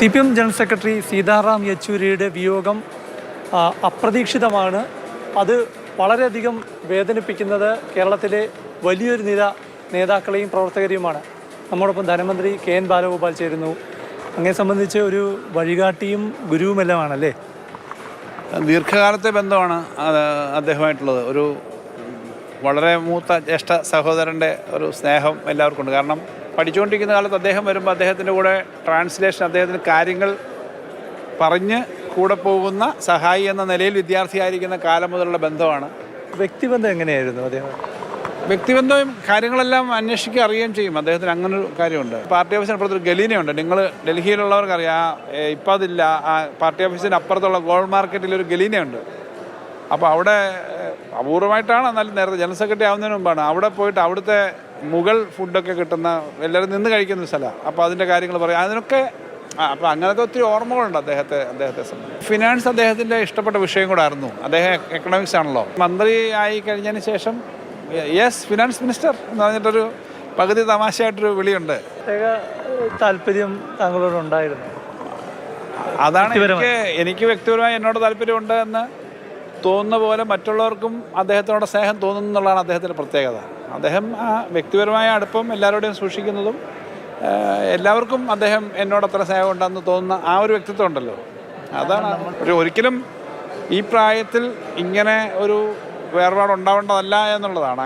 C P M general secretary Sitaram യെച്ചൂരിയുടെ വിയോഗം അപ്രതീക്ഷിതമാണ്. അത് വളരെയധികം വേദനിപ്പിക്കുന്നത് കേരളത്തിലെ വലിയൊരു നിര നേതാക്കളെയും പ്രവർത്തകരെയുമാണ്. നമ്മോടൊപ്പം ധനമന്ത്രി കെ എൻ ബാലഗോപാൽ ചേരുന്നു. അങ്ങനെ സംബന്ധിച്ച് ഒരു വഴികാട്ടിയും ഗുരുവുമെല്ലാമാണല്ലേ? ദീർഘകാലത്തെ ബന്ധമാണ് അദ്ദേഹമായിട്ടുള്ളത്. ഒരു വളരെ മൂത്ത ജ്യേഷ്ഠ സഹോദരന്റെ ഒരു സ്നേഹം എല്ലാവർക്കും ഉണ്ട് കാരണം പഠിച്ചുകൊണ്ടിരിക്കുന്ന കാലത്ത് അദ്ദേഹം വരുമ്പോൾ അദ്ദേഹത്തിന്റെ കൂടെ ട്രാൻസ്ലേഷൻ അദ്ദേഹത്തിന് കാര്യങ്ങൾ പറഞ്ഞ് കൂടെ പോകുന്ന സഹായി എന്ന നിലയിൽ വിദ്യാർത്ഥിയായിരിക്കുന്ന കാലം മുതലുള്ള ബന്ധമാണ്. വ്യക്തിബന്ധം എങ്ങനെയായിരുന്നു അദ്ദേഹം? വ്യക്തിബന്ധവും കാര്യങ്ങളെല്ലാം അന്വേഷിക്കുക അറിയുകയും ചെയ്യും. അദ്ദേഹത്തിന് അങ്ങനെ ഒരു കാര്യമുണ്ട്. പാർട്ടി ഓഫീസിന് അപ്പുറത്തൊരു ഗലീനയുണ്ട്. നിങ്ങൾ ഡൽഹിയിലുള്ളവർക്ക് അറിയാം ഇപ്പം അതില്ല ആ പാർട്ടി ഓഫീസിന് അപ്പുറത്തുള്ള ഗോൾഡ് മാർക്കറ്റിൽ ഒരു ഗലീനയുണ്ട്. അപ്പോൾ അവിടെ അപൂർവമായിട്ടാണ് എന്നാലും നേരത്തെ ജനറൽ സെക്രട്ടറി ആവുന്നതിന് മുമ്പാണ്. അവിടെ പോയിട്ട് അവിടുത്തെ മുഗൾ ഫുഡൊക്കെ കിട്ടുന്ന എല്ലാവരും നിന്ന് കഴിക്കുന്ന സ്ഥലമാണ്. അപ്പോൾ അതിന്റെ കാര്യങ്ങൾ പറയാം. അതിനൊക്കെ അപ്പോൾ അങ്ങനത്തെ ഒത്തിരി ഓർമ്മകളുണ്ട് അദ്ദേഹത്തെ അദ്ദേഹത്തെ സംബന്ധിച്ച്. ഫിനാൻസ് അദ്ദേഹത്തിന്റെ ഇഷ്ടപ്പെട്ട വിഷയം കൂടെ ആയിരുന്നു. അദ്ദേഹം എക്കണോമിക്സ് ആണല്ലോ. മന്ത്രി ആയി കഴിഞ്ഞതിന് ശേഷം യെസ് ഫിനാൻസ് മിനിസ്റ്റർ എന്ന് പറഞ്ഞിട്ടൊരു പകുതി തമാശയായിട്ടൊരു വിളിയുണ്ട്. താല്പര്യം താങ്കളോട് ഉണ്ടായിരുന്നു. അതാണ് എനിക്ക് എനിക്ക് വ്യക്തിപരമായി എന്നോട് താല്പര്യമുണ്ട് എന്ന് തോന്നുന്ന പോലെ മറ്റുള്ളവർക്കും അദ്ദേഹത്തിനോട് സ്നേഹം തോന്നുന്നു എന്നുള്ളതാണ് അദ്ദേഹത്തിന്റെ പ്രത്യേകത. അദ്ദേഹം ആ വ്യക്തിപരമായ അടുപ്പം എല്ലാവരോടും സൂക്ഷിക്കുന്നതും എല്ലാവർക്കും അദ്ദേഹം എന്നോട് അത്ര സ്നേഹം ഉണ്ടെന്ന് തോന്നുന്ന ആ ഒരു വ്യക്തിത്വം ഉണ്ടല്ലോ. അതാണ് ഒരു ഒരിക്കലും ഈ പ്രായത്തിൽ ഇങ്ങനെ ഒരു വേർപാട് ഉണ്ടാവേണ്ടതല്ല എന്നുള്ളതാണ്.